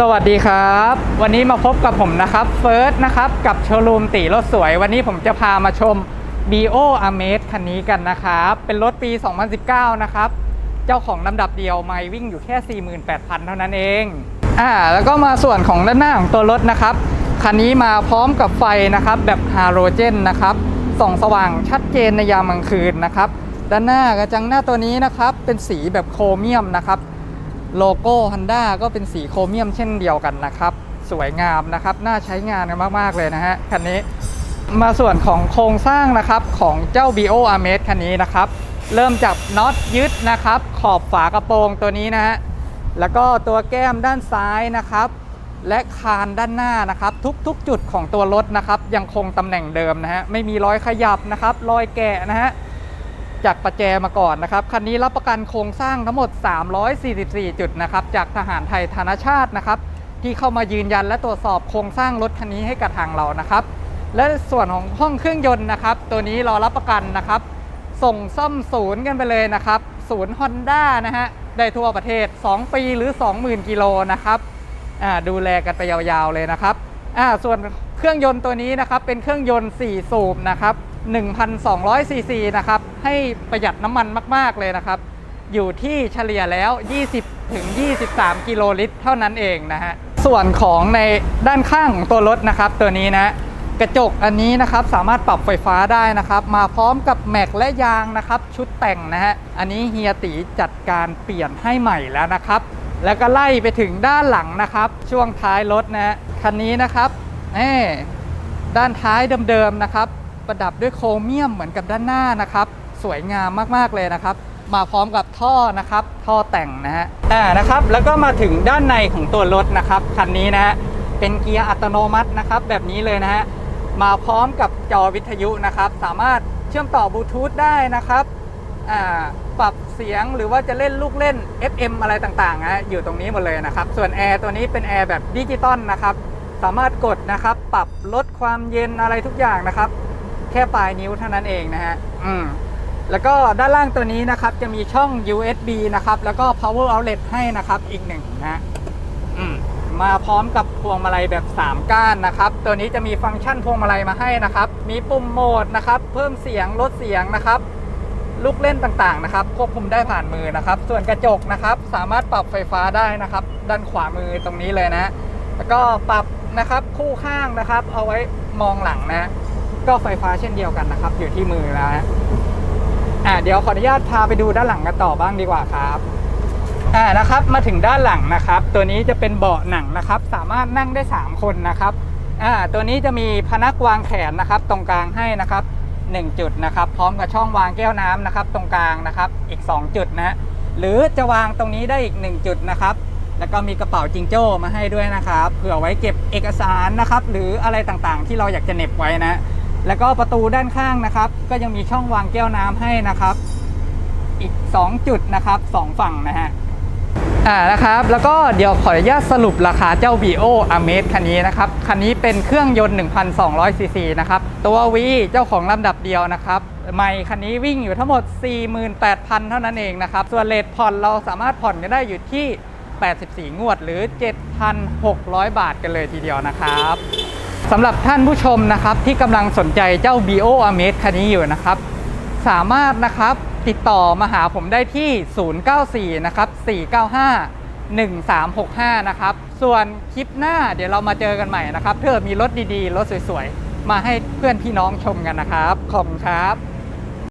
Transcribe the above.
สวัสดีครับ วันนี้มาพบกับผมนะครับเฟิร์สนะครับกับโชว์รูมตีรถสวย วันนี้ผมจะพามาชม BO a m a z คันนี้กันนะครับ เป็นรถปี 2019 นะครับ เจ้าของลำดับเดียวไม่วิ่งอยู่แค่ 48,000 เท่านั้นเองอ่าแล้วก็มาส่วนของด้านหน้าของตัวรถนะครับ คันนี้มาพร้อมกับไฟนะครับ แบบฮาโลเจนนะครับส่องสว่างชัดเจนในยามกลางคืนนะครับ ด้านหน้ากระจังหน้าตัวนี้นะครับเป็นสีแบบโครเมียมนะครับ โลโก้ Honda ก็เป็นสีโครเมียมเช่นเดียวกันนะครับ สวยงามนะครับ น่าใช้งานกันมาก ๆ เลยนะฮะ คันนี้มาส่วนของโครงสร้างนะครับของเจ้า BO a m a z คันนี้นะครับ เริ่มจากน็อตยึดนะครับ ขอบฝากระโปรงตัวนี้นะฮะ แล้วก็ตัวแก้มด้านซ้ายนะครับ และคานด้านหน้านะครับ ทุกๆ จุดของตัวรถนะครับ ยังคงตำแหน่งเดิมนะฮะ ไม่มีรอยขยับนะครับ รอยแกะนะฮะ จากประแจมาก่อนนะครับคันนี้รับประกันโครงสร้างทั้งหมด 344 จุดนะครับจากทหารไทยธนชาตินะครับที่เข้ามายืนยันและตรวจสอบโครงสร้างรถคันนี้ให้กับทางเรานะครับ และส่วนของห้องเครื่องยนต์นะครับ ตัวนี้รอรับประกันนะครับ ส่งซ่อมศูนย์กันไปเลยนะครับ ศูนย์ Honda นะฮะได้ทั่วประเทศ 2 ปีหรือ 20,000 กิโลนะครับดูแลกันไปยาวๆเลยนะครับส่วนเครื่องยนต์ตัวนี้นะครับเป็นเครื่องยนต์ 4 สูบนะครับ 1,200ซีซีนะครับ ให้ประหยัดน้ำมันมาก ๆ เลยนะครับ อยู่ที่เฉลี่ยแล้ว 20 ถึง 23 กิโลลิตร เท่านั้นเองนะฮะ ส่วนของในด้านข้างของตัวรถนะครับ ตัวนี้นะ กระจกอันนี้นะครับ สามารถปรับไฟฟ้าได้นะครับ มาพร้อมกับแม็กและยางนะครับ ชุดแต่งนะฮะ อันนี้เฮียตีจัดการเปลี่ยนให้ใหม่แล้วนะครับ แล้วก็ไล่ไปถึงด้านหลังนะครับ ช่วงท้ายรถนะฮะคันนี้นะครับนี่ด้านท้ายเดิมๆนะครับ ประดับด้วยโครเมียมเหมือนกับด้านหน้านะครับ สวยงามมากๆเลยนะครับ มาพร้อมกับท่อนะครับ ท่อแต่งนะฮะอ่านะครับแล้วก็มาถึงด้านในของตัวรถนะครับคันนี้นะฮะเป็นเกียร์อัตโนมัตินะครับ แบบนี้เลยนะฮะมาพร้อมกับจอวิทยุนะครับ สามารถเชื่อมต่อบลูทูธได้นะครับอ่าปรับเสียงหรือว่าจะเล่นลูกเล่น FM อะไรต่างๆนะอยู่ตรงนี้หมดเลยนะครับ ส่วนแอร์ตัวนี้เป็นแอร์แบบดิจิตอลนะครับ สามารถกดนะครับ ปรับลดความเย็นอะไรทุกอย่างนะครับ แค่ปลายนิ้วเท่านั้นเองนะฮะอืมแล้วก็ด้านล่างตัวนี้นะครับจะมีช่อง USB นะครับ แล้วก็ power outlet ให้นะครับอีกหนึ่งนะฮะอืมมาพร้อมกับพวงมาลัยแบบ 3 ก้านนะครับ ตัวนี้จะมีฟังก์ชันพวงมาลัยมาให้นะครับ มีปุ่มโหมดนะครับ เพิ่มเสียงลดเสียงนะครับ ลูกเล่นต่างๆนะครับ ควบคุมได้ผ่านมือนะครับ ส่วนกระจกนะครับ สามารถปรับไฟฟ้าได้นะครับ ด้านขวามือตรงนี้เลยนะ แล้วก็ปรับนะครับคู่ข้างนะครับ เอาไว้มองหลังนะ ก็ไฟฟ้าเช่นเดียวกันนะครับ อยู่ที่มือแล้วนะอ่าเดี๋ยวขออนุญาตพาไปดูด้านหลังกันต่อบ้างดีกว่าครับอ่านะครับมาถึงด้านหลังนะครับ ตัวนี้จะเป็นเบาะหนังนะครับ สามารถนั่งได้ 3 คนนะครับอ่าตัวนี้จะมีพนักวางแขนนะครับ ตรงกลางให้นะครับ 1 จุดนะครับ พร้อมกับช่องวางแก้วน้ำนะครับ ตรงกลางนะครับ อีก 2 จุดนะหรือจะวางตรงนี้ได้อีก 1 จุดนะครับแล้วก็มีกระเป๋าจิงโจ้มาให้ด้วยนะครับ เผื่อไว้เก็บเอกสารนะครับ หรืออะไรต่างๆ ที่เราอยากจะเน็บไว้นะ แล้วก็ประตูด้านข้างนะครับ ก็ยังมีช่องวางแก้วน้ำให้นะครับ อีก 2 จุดนะครับ 2 ฝั่งนะฮะอ่านะครับ แล้วก็เดี๋ยวขออนุญาตสรุปราคาเจ้า BO a m a z คันนี้นะครับ คันนี้เป็นเครื่องยนต์ 1,200 ซีซีนะครับ ตัว V เจ้าของลำดับเดียวนะครับไม่คันนี้วิ่งอยู่ทั้งหมด 48,000 เท่านั้นเองนะครับ ส่วนเลทผ่อนเราสามารถผ่อนกันได้อยู่ที่ 84 งวดหรือ 7,600 บาทกันเลยทีเดียวนะครับ สำหรับท่านผู้ชมนะครับที่กำลังสนใจเจ้า BO a m a z คันนี้อยู่นะครับ สามารถนะครับติดต่อมาหาผมได้ที่ 094 นะครับ 495 1365 นะครับ ส่วนคลิปหน้าเดี๋ยวเรามาเจอกันใหม่นะครับเพื่อมีรถดีๆ รถสวยๆ มาให้เพื่อนพี่น้องชมกันนะครับ ขอบคุณครับ